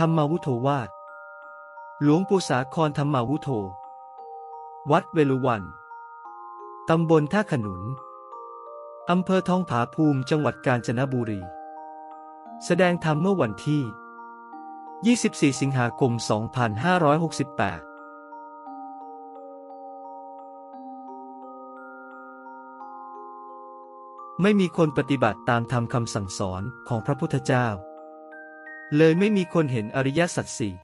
ธรรมวุโธวาดหลวงปู่สาครธรรมวุโธ วัดเวลุวัน ตำบลท่าขนุน อำเภอทองผาภูมิจังหวัดกาญจนบุรี แสดงธรรมเมื่อวันที่ 24 สิงหาคม 2568ไม่มีคนปฏิบัติตามธรรมคำสั่งสอนของพระพุทธเจ้า เลยไม่มีคนเห็นอริยสัจสี่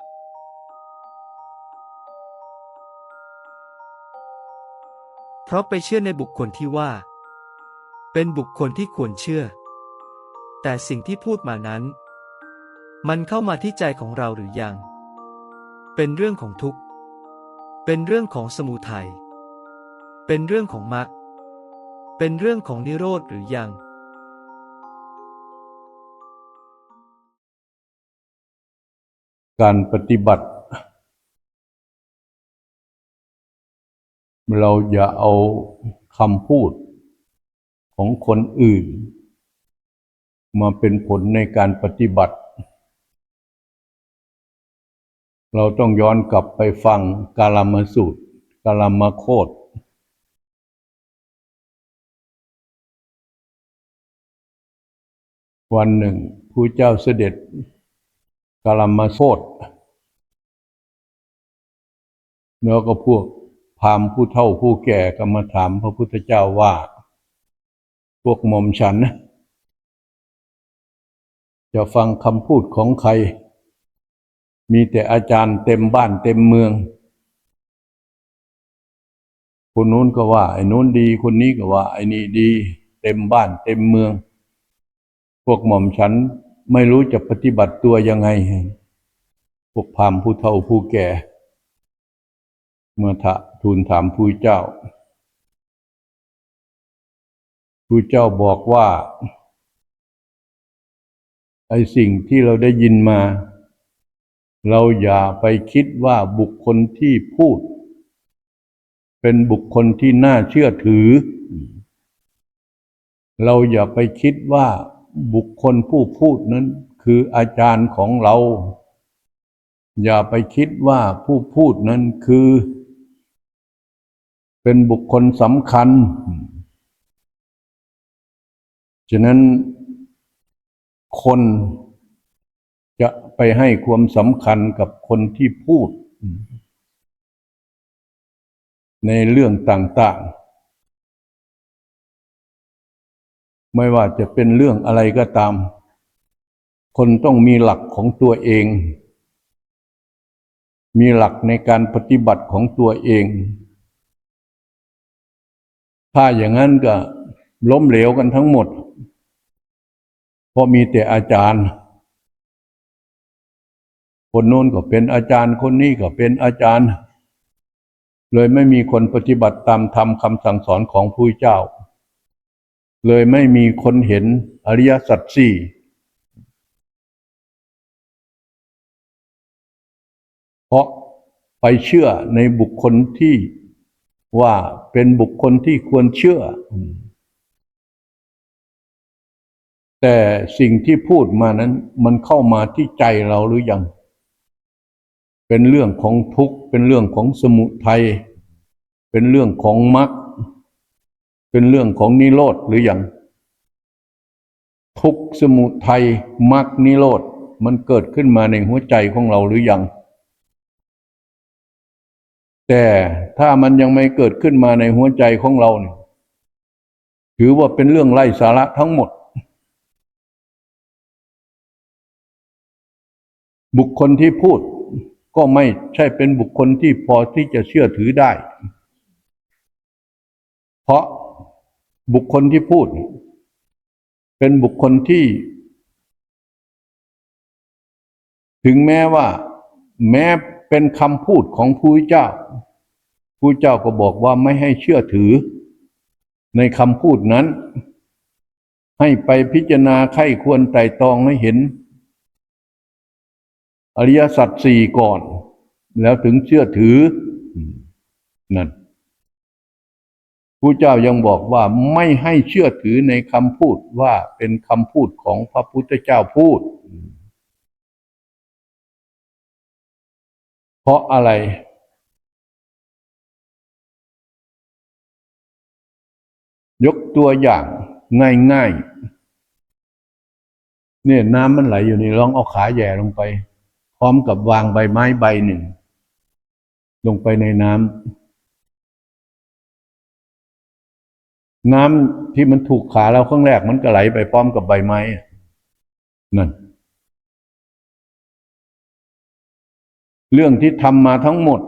เพราะไปเชื่อในบุคคลที่ว่า เป็นบุคคลที่ควรเชื่อ แต่สิ่งที่พูดมานั้น มันเข้ามาที่ใจของเราหรือยัง เป็นเรื่องของทุกข์ เป็นเรื่องของสมุทัย เป็นเรื่องของมรรค เป็นเรื่องของนิโรธหรือยัง การปฏิบัติ เราอย่าเอาคำพูดของคนอื่น มาเป็นผลในการปฏิบัติ เราต้องย้อนกลับไปฟังกาลามสูตร กาลามโคตวันหนึ่งผู้เจ้าเสด็จ กาลามาโคตแล้วก็พวกพามผู้เฒ่าผู้แก่ก็มาถามพระพุทธเจ้าว่า พวกหม่อมฉันนะจะฟังคำพูดของใคร มีแต่อาจารย์เต็มบ้านเต็มเมือง คนนู้นก็ว่า ไอ้นู้นดี คนนี้ก็ว่า ไอ้นี่ดี เต็มบ้านเต็มเมือง พวกหม่อมฉัน ไม่รู้จะปฏิบัติตัวยังไง พวกพามผู้เฒ่าผู้แก่ เมื่อถะทูลถามผู้เจ้า ผู้เจ้าบอกว่า ไอ้สิ่งที่เราได้ยินมา เราอย่าไปคิดว่าบุคคลที่พูด เป็นบุคคลที่น่าเชื่อถือ เราอย่าไปคิดว่า บุคคลผู้พูดนั้น คืออาจารย์ของเรา อย่าไปคิดว่าผู้พูดนั้นคือ เป็นบุคคลสำคัญ ฉะนั้นคนจะไปให้ความสำคัญกับคนที่พูด ในเรื่องต่าง ๆ ไม่ว่าจะเป็นเรื่องอะไรก็ตาม คนต้องมีหลักของตัวเอง มีหลักในการปฏิบัติของตัวเอง ถ้าอย่างนั้นก็ล้มเหลวกันทั้งหมด เพราะมีแต่อาจารย์ คนโน้นก็เป็นอาจารย์ คนนี้ก็เป็นอาจารย์ เลยไม่มีคนปฏิบัติตามธรรมคำสั่งสอนของผู้เจ้า เลยไม่มีคนเห็นอริยสัจสี่เพราะไปเชื่อในบุคคลที่ว่าเป็นบุคคลที่ควรเชื่อ แต่สิ่งที่พูดมานั้นมันเข้ามาที่ใจเราหรือยัง เป็นเรื่องของทุกข์ เป็นเรื่องของสมุทัย เป็นเรื่องของมรรค เป็นเรื่องของนิโรธหรือยังทุกสมุทัยมรรคนิโรธมันเกิดขึ้นมาในหัวใจของเราหรือยัง แต่ถ้ามันยังไม่เกิดขึ้นมาในหัวใจของเราเนี่ยถือว่าเป็นเรื่องไร้สาระทั้งหมด บุคคลที่พูดก็ไม่ใช่เป็นบุคคลที่พอที่จะเชื่อถือได้ เพราะ บุคคลที่พูด เป็นบุคคลที่ ถึงแม้ว่า แม้เป็นคำพูดของผู้เจ้า ผู้เจ้าก็บอกว่าไม่ให้เชื่อถือ ในคำพูดนั้น ให้ไปพิจารณาไข้ควรไต่ตองให้เห็น อริยสัจสี่ก่อน แล้วถึงเชื่อถือนั่น ผู้เจ้ายังบอกว่าไม่ให้เชื่อถือในคำพูดว่าเป็นคำพูดของพระพุทธเจ้าพูด เพราะอะไร ยกตัวอย่างง่ายๆเนี่ยน้ำมันไหลอยู่นี่ลองเอาขาแย่ลงไป พร้อมกับวางใบไม้ใบหนึ่ง ลงไปในน้ำ น้ำที่มันถูกขาเราข้างแรกมันก็ไหลไปพร้อมกับใบไม้นั่น เรื่องที่ทำมาทั้งหมด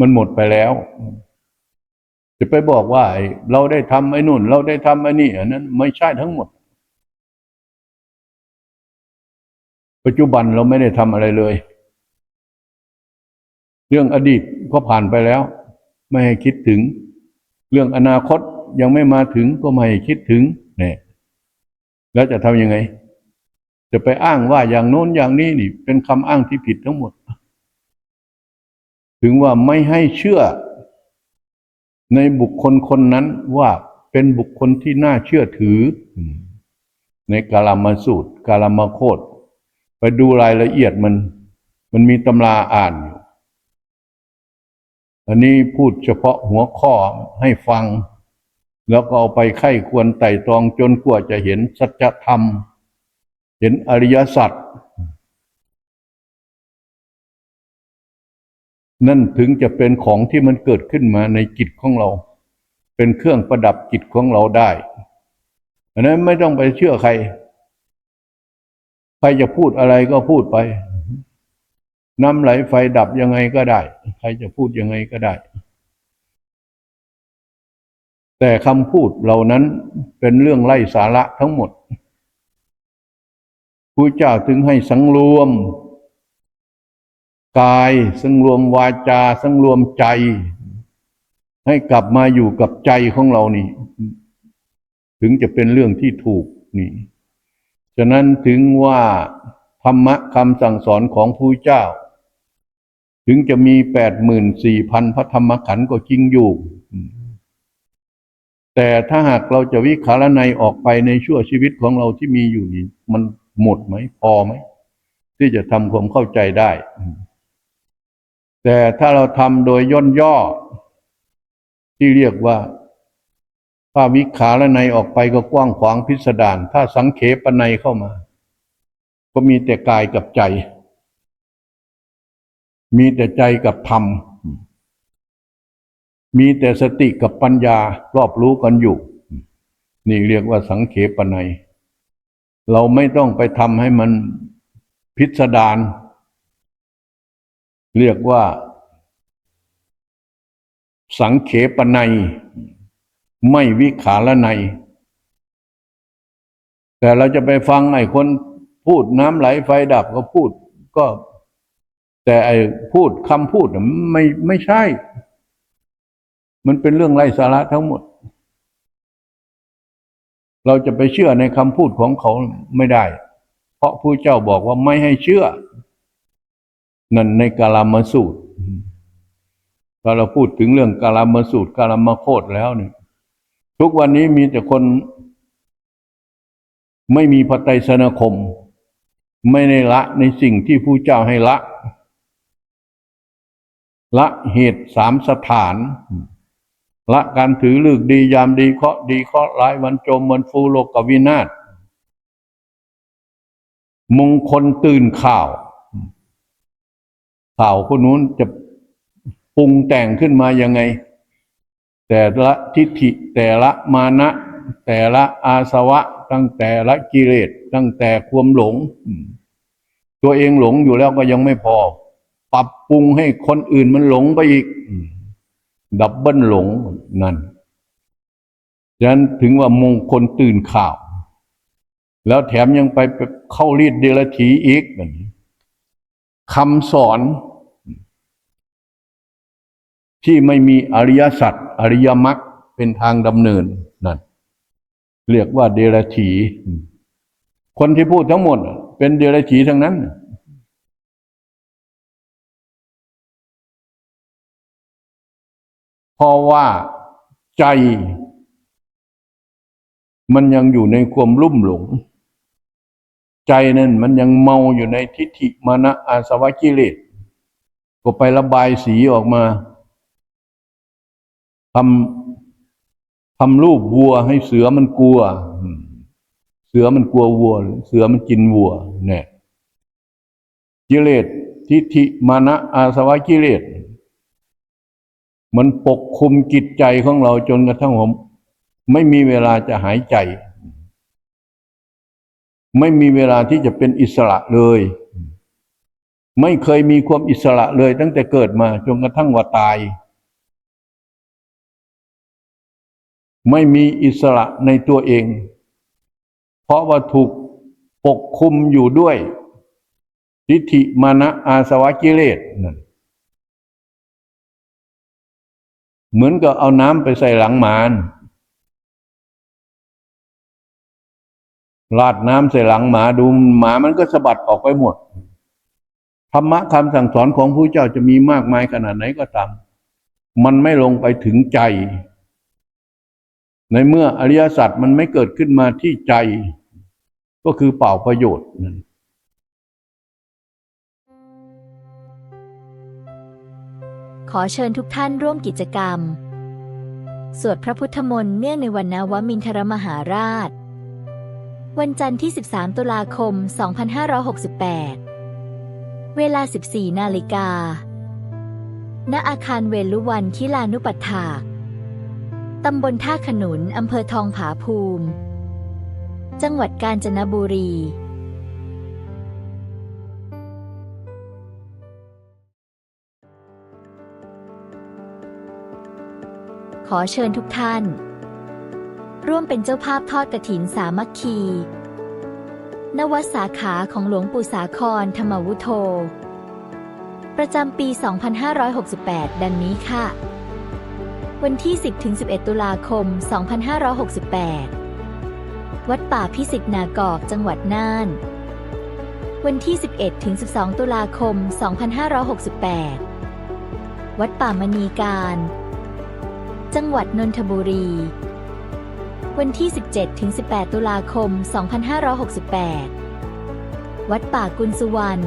มันหมดไปแล้ว จะไปบอกว่าไอ้เราได้ทำไอ้นู่น เราได้ทำไอ้นี่อันนั้น ไม่ใช่ทั้งหมด ปัจจุบันเราไม่ได้ทำอะไรเลย เรื่องอดีตก็ผ่านไปแล้ว ไม่ให้คิดถึง เรื่องอนาคต ยังไม่มาถึงก็ไม่คิดถึงเนี่ยแล้วจะทำยังไง จะไปอ้างว่าอย่างโน้นอย่างนี้นี่ เป็นคำอ้างที่ผิดทั้งหมด ถึงว่าไม่ให้เชื่อ ในบุคคลคนนั้นว่าเป็นบุคคลที่น่าเชื่อถือ ในกาลามาสูตร กาลามาโคตไปดูรายละเอียดมัน มันมีตำราอ่านอยู่ อันนี้พูดเฉพาะหัวข้อให้ฟัง แล้วก็เอาไปไข้ควรไต่ตรองจนกว่าจะเห็นสัจธรรม เห็นอริยสัจนั่นถึงจะเป็นของที่มันเกิดขึ้นมาในจิตของเรา เป็นเครื่องประดับจิตของเราได้อันนั้นไม่ต้องไปเชื่อใคร ใครจะพูดอะไรก็พูดไป น้ำไหลไฟดับยังไงก็ได้ ใครจะพูดยังไงก็ได้ แต่คำพูดเหล่านั้นเป็นเรื่องไร้สาระทั้งหมดพระเจ้าถึงให้สังรวม กายสังรวมวาจา สังรวมใจ ให้กลับมาอยู่กับใจของเรานี่ ถึงจะเป็นเรื่องที่ถูกนี่ ฉะนั้นถึงว่าธรรมะคำสั่งสอนของพระเจ้า ถึงจะมีแปดหมื่นสี่พันพระธรรมขันธ์ก็จริงอยู่ แต่ถ้าหากเราจะวิขารนัยออกไปในชั่วชีวิตของเราที่มีอยู่นี่มันหมดไหมพอไหม ที่จะทำความเข้าใจได้ แต่ถ้าเราทำโดยย่นย่อ ที่เรียกว่าถ้าวิขาและในออกไปก็กว้างขวางพิสดารถ้าสังเขปในเข้ามา ก็มีแต่กายกับใจ มีแต่ใจกับธรรม มีแต่สติกับปัญญารอบรู้กันอยู่ นี่เรียกว่าสังเขปนัย เราไม่ต้องไปทำให้มันพิสดารเรียกว่า สังเขปนัย ไม่วิขาละในแต่เราจะไปฟังไอ้คนพูดน้ำไหลไฟดับก็พูดก็ แต่ไอ้พูดคำพูดไม่ไม่ใช่ มันเป็นเรื่องไร้สาระทั้งหมด เราจะไปเชื่อในคำพูดของเขาไม่ได้ เพราะผู้เจ้าบอกว่าไม่ให้เชื่อ นั่นในกาลามสูตรถ้าเราพูดถึงเรื่องกาลามสูตรกาลามโคตแล้วเนี่ยทุกวันนี้มีแต่คน ไม่มีพระไตรสนคม ไม่ได้ละในสิ่งที่ผู้เจ้าให้ละ ละเหตุสามสถาน ละการถือลึกดียามดีเคาะดีเคาะร้ายวันจมวันฟูโลกวินาศมงคลตื่นข่าว ข่าวคนนู้นจะปรุงแต่งขึ้นมายังไง แต่ละทิฏฐิแต่ละมานะ แต่ละอาสวะ ตั้งแต่ละกิเลสตั้งแต่ความหลง ตัวเองหลงอยู่แล้วก็ยังไม่พอ ปรับปรุงให้คนอื่นมันหลงไปอีก ดับเบิลหลงนั่นฉะนั้นถึงว่ามงคลตื่นข่าว แล้วแถมยังไปเข้ารีดเดลถีอีกแบบนี้คำสอน ที่ไม่มีอริยสัจอริยมรรคเป็นทางดำเนินนั่นเรียกว่าเดรถีคนที่พูดทั้งหมด เป็นเดรถีทั้งนั้น ราะว่าใจ มันยังอยู่ในความลุ่มหลง ใจนั่นมันยังเมาอยู่ในทิฏฐิมานะอาสวะกิเลสก็ไประบายสีออกมาทำทำรูปวัวให้เสือมันกลัว เสือมันกลัววัว เสือมันกินวัว เนี่ยกิเลสทิฏฐิมานะอาสวะกิเลส มันปกคลุมจิตใจของเราจนกระทั่งผมไม่มีเวลาจะหายใจ ไม่มีเวลาที่จะเป็นอิสระเลย ไม่เคยมีความอิสระเลย ตั้งแต่เกิดมาจนกระทั่งว่าตาย ไม่มีอิสระในตัวเอง เพราะว่าถูกปกคลุมอยู่ด้วยทิฏฐิมานะอาสวะกิเลสนั่น เหมือนกับเอาน้ำไปใส่หลังมานราดน้ำใส่หลังหมาดูหมามันก็สะบัดออกไปหมดธรรมะคำสั่งสอนของผู้เจ้าจะมีมากมายขนาดไหนก็ตาม มันไม่ลงไปถึงใจ ในเมื่ออริยสัจมันไม่เกิดขึ้นมาที่ใจ ก็คือเป่าประโยชน์นั่น ขอเชิญทุกท่านร่วมกิจกรรม สวดพระพุทธมนต์เนื่องในวันนวมินทรมหาราช วันจันทร์ที่ 13 ตุลาคม 2568 เวลา 14 นาฬิกา ณ อาคารเวลุวันคิลานุปัฏฐากตำบลท่าขนุน อำเภอทองผาภูมิ จังหวัดกาญจนบุรี อเชิญทุกท่าน ร่วมเป็นเจ้าภาพทอดกฐินสามัคคี นวัดสาขาของหลวงปู่สาครธรรมวุโธ ประจำปี 2568 ดังนี้ค่ะ วันที่ 10-11 ตุลาคม 2568 วัดป่าพิสิทธินากอกจังหวัดน่าน วันที่ 11-12 ตุลาคม 2568 วัดป่ามณีการ จังหวัดนนทบุรี วันที่ 17-18 ตุลาคม 2568 วัดป่ากุลสุวรรณ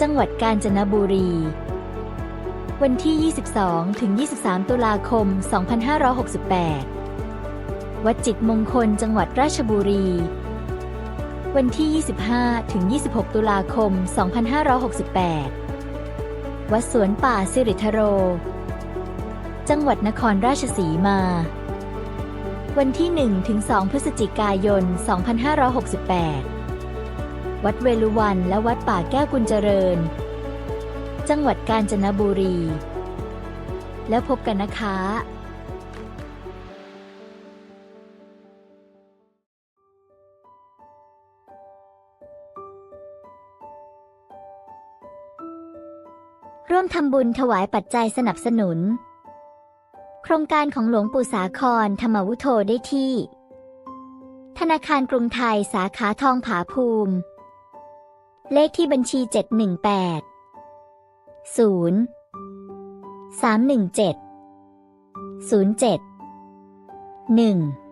จังหวัดกาญจนบุรี วันที่ 22-23 ตุลาคม 2568 วัดจิตมงคลจังหวัดราชบุรี วันที่ 25-26 ตุลาคม 2568 วัดสวนป่าสิริทโร จังหวัดนครราชสีมา วันที่ 1-2 พฤศจิกายน 2568 วัดเวลุวันและวัดป่าแก้วกุญเจริญ จังหวัดกาญจนบุรี แล้วพบกันนะคะร่วมทำบุญถวายปัจจัยสนับสนุน ครงการของหลวงปู่สาครธรรมวุโธได้ที่ ธนาคารกรุงไทยสาขาทองผาภูมิ เลขที่บัญชี 718 0 317 07 1